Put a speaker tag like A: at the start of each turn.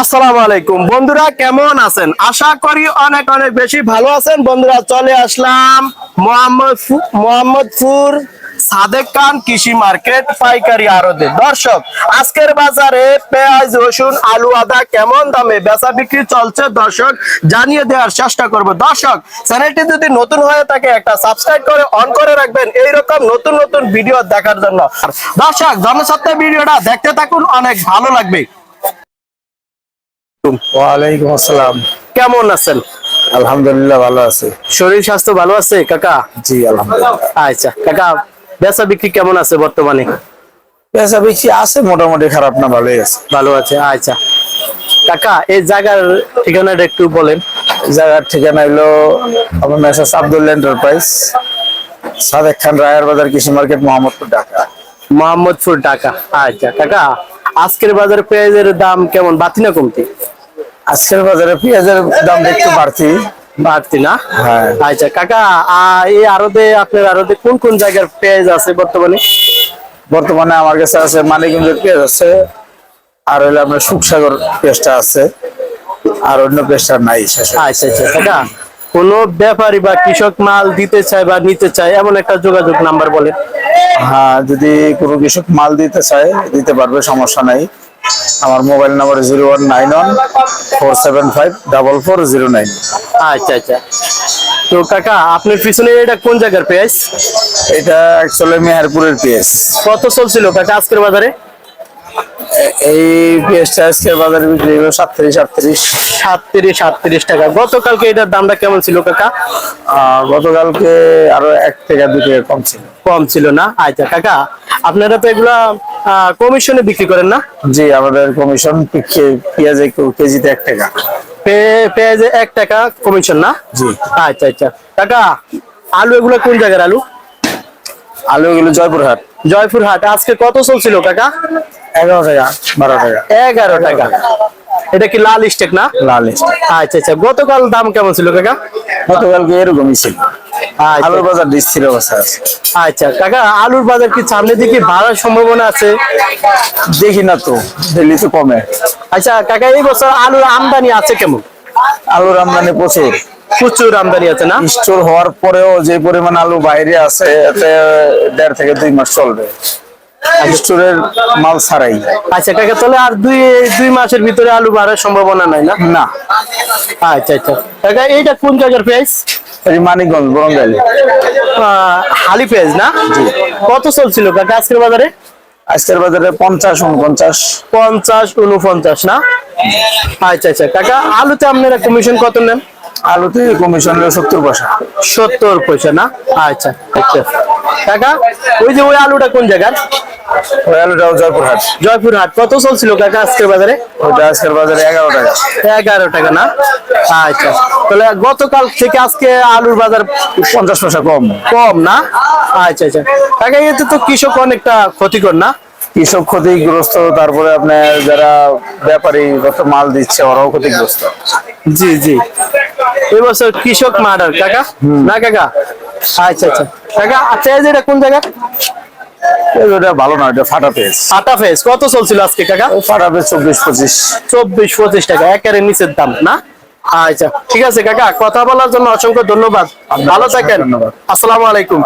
A: আসসালামু আলাইকুম। বন্ধুরা, কেমন আছেন? আশা করি অনেক অনেক বেশি ভালো আছেন। বন্ধুরা, চলে আসলাম মোহাম্মদ মোহাম্মদপুর সাদেক খান কৃষি মার্কেট পাইকারি দর্শক, আজকের বাজারে পেঁয়াজ, রসুন, আলু, আদা কেমন দামে বেচা বিক্রি চলছে? দর্শক, জানিয়ে দেওয়ার চেষ্টা করব। দর্শক, চ্যানেলটি যদি নতুন হয়ে থাকে, একটা সাবস্ক্রাইব করে অন করে রাখবেন। এইরকম নতুন নতুন ভিডিও দেখার জন্য। দর্শক জনসত্তা ভিডিওটা দেখতে থাকুন, অনেক ভালো লাগবে।
B: ওয়ালাইকুম আসসালাম।
A: কেমন আছেন?
B: আলহামদুলিল্লাহ ভালো আছে।
A: শরীর স্বাস্থ্য ভালো আছে কাকা?
B: জি আলহামদুলিল্লাহ।
A: আচ্ছা কাকা বেচা বিক্রি কেমন আছে বর্তমানে?
B: পেশা বেশি আছে মোটামুটি খারাপ না ভালোই আছে।
A: ভালো আছে আচ্ছা। কাকা এই জায়গার ঠিকানাটা একটু বলেন।
B: জায়গার ঠিকানা হলো আমার মেসাস এন্টারপ্রাইজ সাদেক খান রায়ের বাজার কৃষি মার্কেট মোহাম্মদপুর ঢাকা।
A: মোহাম্মদপুর ঢাকা। আচ্ছা কাকা আজকের বাজারে পেঁয়াজের দাম কেমন? বাড়তি না কমতি?
B: আজকের বাজারে পেঁয়াজের দাম একটু বাড়তি।
A: বাড়তি না?
B: হ্যাঁ।
A: আচ্ছা কাকা আহ, এই আরদে আপনার আরদে কোন কোন জায়গার পেঁয়াজ আছে বর্তমানে?
B: বর্তমানে আমার কাছে আছে মানিকগঞ্জের পেঁয়াজ আছে আর হইল আপনার সুখসাগর পেঁয়াজটা আছে আর অন্য পেঁয়াজটা নাই
A: আচ্ছা আচ্ছা কাকা কোনো ব্যাপারী বা কৃষক মাল দিতে চায় বা নিতে চায় এমন একটা যোগাযোগ নাম্বার বলেন।
B: হ্যাঁ যদি কোনো কৃষক মাল দিতে চায় দিতে পারবে সমস্যা নাই। আমার mobile number zero one nine one four seven five double four zero nine.
A: আচ্ছা আচ্ছা। তো কাকা আপনার পিছনে এটা কোন জায়গার পেঁয়াজ?
B: এটা অ্যাকচুয়ালি মেহেরপুরের পেঁয়াজ।
A: কত চলছিল কাকা আজকের বাজারে?
B: এই পেঁয়াজটা আজকের বাজারে বিক্রি হলো সাতত্রিশ আটত্রিশ।
A: সাতত্রিশ সাতত্রিশ টাকা। গতকালকে এটার দামটা কেমন ছিল কাকা?
B: গতকালকে আরও এক থেকে দু টাকা কম ছিল।
A: কম ছিল না? আচ্ছা কাকা আপনারা তো এগুলা কমিশনে বিক্রি করেন না?
B: জি আমাদের কমিশন পেঁয়াজ কেজিতে এক টাকা।
A: পেঁয়াজে এক টাকা কমিশন না?
B: জি।
A: আচ্ছা আচ্ছা। কাকা আলু এগুলো কোন জায়গার আলু?
B: আলু এগুলো জয়পুরহাট।
A: জয়পুর হাট আজকে কত চলছিল কাকা?
B: এগারো টাকা বারো টাকা।
A: এগারো টাকা। এটা কি লাল স্টেক না?
B: লাল
A: আচ্ছা আচ্ছা। গতকাল দাম কেমন ছিল কাকা?
B: গতকালকে এরকমই ছিল। আলুর বাজার স্থির অবস্থা আছে
A: আচ্ছা কাকা আলুর বাজার কি সামনের দিকে বাড়ার সম্ভাবনা আছে?
B: দেখি না তো দিল্লি তো কমে।
A: আচ্ছা কাকা এই বছর আলুর আমদানি আছে কেমন?
B: আলুর আমদানি প্রচুর।
A: প্রচুর আমদানি আছে না?
B: স্টোর হওয়ার পরেও যে পরিমাণ আলু বাইরে আছে এতে দেড় থেকে দুই মাস চলবে। স্টোরের মাল ছাড়াই।
A: আচ্ছা কাকা তাহলে আর দুই দুই মাসের ভিতরে আলু বাড়ার সম্ভাবনা নাই না?
B: না।
A: আচ্ছা আচ্ছা। কাকা এইটা কোন জায়গার প্রাইস
B: মানিকগঞ্জ বরঙ্গাইল।
A: হালি পেঁয়াজ না? কত চলছিল কাকা আজকের বাজারে?
B: আজকের বাজারে পঞ্চাশ উনপঞ্চাশ।
A: পঞ্চাশ উনপঞ্চাশ না? আচ্ছা আচ্ছা। কাকা আলুতে আপনারা কমিশন কত নেন?
B: আলুতে কমিশন হলো সত্তর পয়সা।
A: সত্তর পয়সা না? আচ্ছা আচ্ছা। কাকা ওই যে ওই আলুটা কোন জায়গার?
B: ওই আলুটাও জয়পুরহাট।
A: জয়পুর হাট কত চলছিল কাকা আজকের বাজারে?
B: ওইটা আজকের বাজারে এগারো টাকা।
A: এগারো টাকা না? আচ্ছা। তাহলে গতকাল থেকে আজকে আলুর বাজার
B: পঞ্চাশ পয়সা কম।
A: কম না? আচ্ছা আচ্ছা। কাকা এতে তো কৃষক অনেকটা ক্ষতিকর না?
B: কৃষক ক্ষতিগ্রস্ত তারপরে আপনার যারা ব্যাপারী মাল দিচ্ছে ওরাও ক্ষতিগ্রস্ত।
A: জি জি। এবছর কৃষক মার্ডার কাকা? না কাকা? আচ্ছা আচ্ছা। কাকা আচ্ছা এটা কোন জায়গা?
B: এই ওটা ভালো না এটা ফাটা পেস
A: ফাটা ফেস কত চলছিল আজকে কাকা?
B: ফাটা পেস চব্বিশ পঁচিশ।
A: চব্বিশ পঁচিশ টাকা একেবারে নিচের দাম না? আচ্ছা ঠিক আছে কাকা কথা বলার জন্য অসংখ্য ধন্যবাদ। ভালো থাকেন।
B: ধন্যবাদ।
A: আসসালামু আলাইকুম।